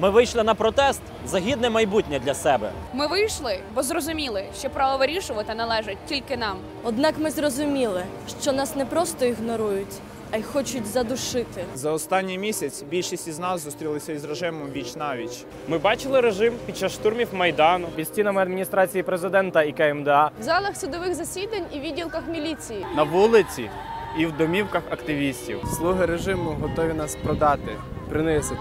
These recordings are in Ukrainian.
Ми вийшли на протест за гідне майбутнє для себе. Ми вийшли, бо зрозуміли, що право вирішувати належить тільки нам. Однак ми зрозуміли, що нас не просто ігнорують, а й хочуть задушити. За останній місяць більшість із нас зустрілися із режимом віч навіч. Ми бачили режим під час штурмів Майдану, під стінами адміністрації президента і КМДА, В залах судових засідань і відділках міліції. на вулиці і в домівках активістів. Слуги режиму готові нас продати, принизити,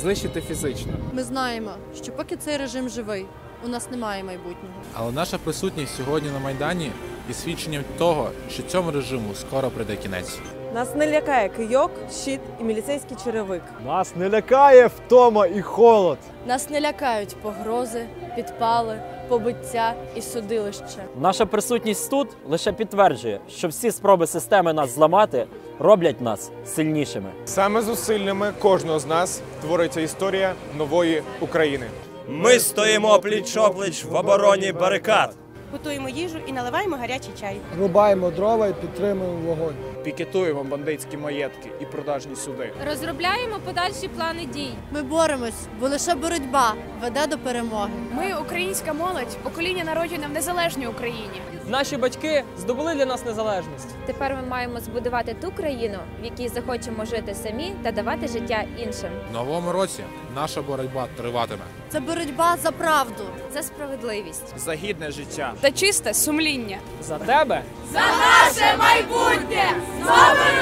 знищити фізично. Ми знаємо, що поки цей режим живий, у нас немає майбутнього. Але наша присутність сьогодні на Майдані є свідченням того, що цьому режиму скоро прийде кінець. Нас не лякає кийок, щит і міліцейський черевик. Нас не лякає втома і холод. Нас не лякають погрози, підпали, побиття і судилище. Наша присутність тут лише підтверджує, що всі спроби системи нас зламати роблять нас сильнішими. Саме зусиллями кожного з нас твориться історія нової України. Ми стоїмо пліч-опліч в обороні барикад. Готуємо їжу і наливаємо гарячий чай. Рубаємо дрова і підтримуємо вогонь. Пікетуємо бандитські маєтки і продажні суди. Розробляємо подальші плани дій. Ми боремось, бо лише боротьба веде до перемоги. Ми, українська молодь, покоління народжене в незалежній Україні. Наші батьки здобули для нас незалежність. Тепер ми маємо збудувати ту країну, в якій захочемо жити самі та давати життя іншим. В новому році наша боротьба триватиме. Це боротьба за правду. За справедливість. За гідне життя. Та чисте сумління. За тебе За наше майбутнє! З Новим!